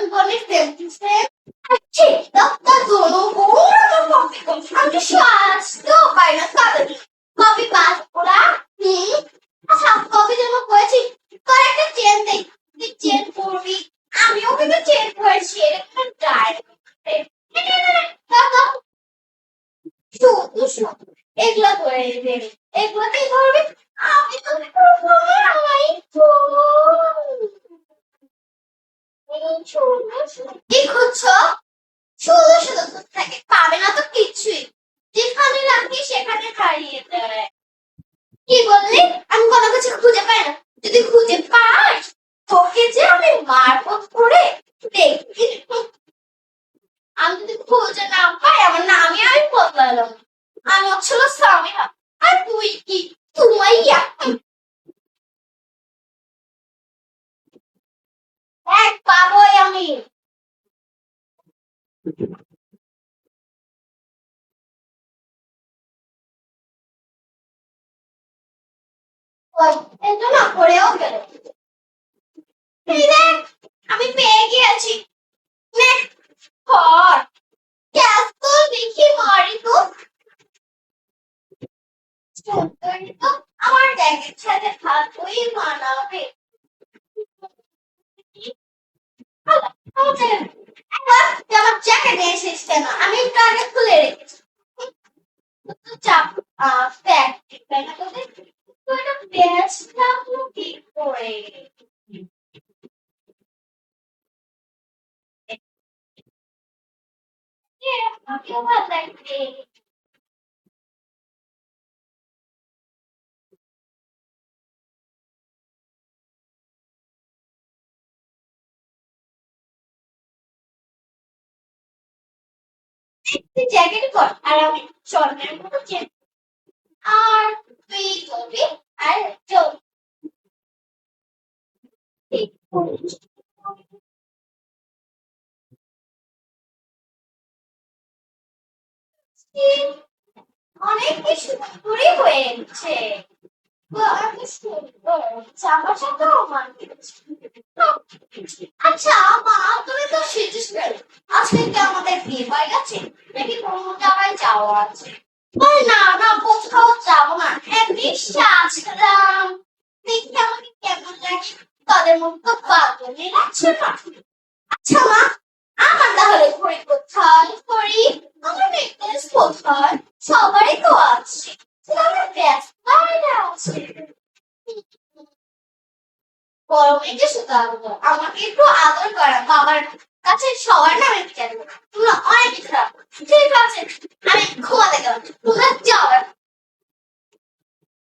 전번에 땡기세 아치 답다 도로 오라고 먹고 상주 샤스도 빨리 가더니 কবি পাস করা হুম আচ্ছা কবি জন্য করেছি করে একটা চেন দেই তুই চেন পরবি আমিও কিন্তু চেন পরেছি এরকম ডায়েরি এগুলো করে দেবে এগুলোকে ধর কি খুঁজছো? শুধু শুধু খুঁজতে পাবে না তো কিছুই। যেখানে রাখি সেখানে হারিয়ে দেয় কি বললি? আমি কোনো কিছু খুঁজে পাই না। যদি খুঁজে পাস তোকে যে আমি মারফত করে দেখবি। আমি যদি খুঁজে না পাই, আমার নামে আমি বদলালাম। আমি হচ্ছিল সামিরা আর তুই কি? তুই এক পাবোই আমি। আমি পেয়ে গিয়েছি। দেখি মারি তো। আমার ব্যাগের সাথে ভালোই মানাবে একবার তুই আমার জ্যাকেট এসেছিস কেন? আমি একটু আগে খুলে রেখেছি। চাপ তোদের তো এটা ব্যাগটা কি করে এ, আমাকেও ভালো লাগবে তুই জ্যাকেট পর, আর আমি চরমের মতো আর তুই করবি আর চল। অনেক কিছু সুন্দরই হয়েছে। অনেক আচ্ছা মা তুমি তো সেজিস আজকে কি আমাদের বিয়ে হয়ে গেছে নাকি কোনো জায়গায় যাওয়া আছে না না কোথাও যাব না সাজলাম দেখি আমাকে কেমন লাগে তাদের মতো পাগলে লাগছে না আচ্ছা মা আমার তাহলে ঘড়ি কোথায় ঘড়ি আমার নেকলেস কোথায় সবারই তো আছে শুধু আমার ব্যস্ত বাইরে আছে গরমে যে শুধু আমাকে একটু আদর করা বাবার কাছে সবার নামে বিচার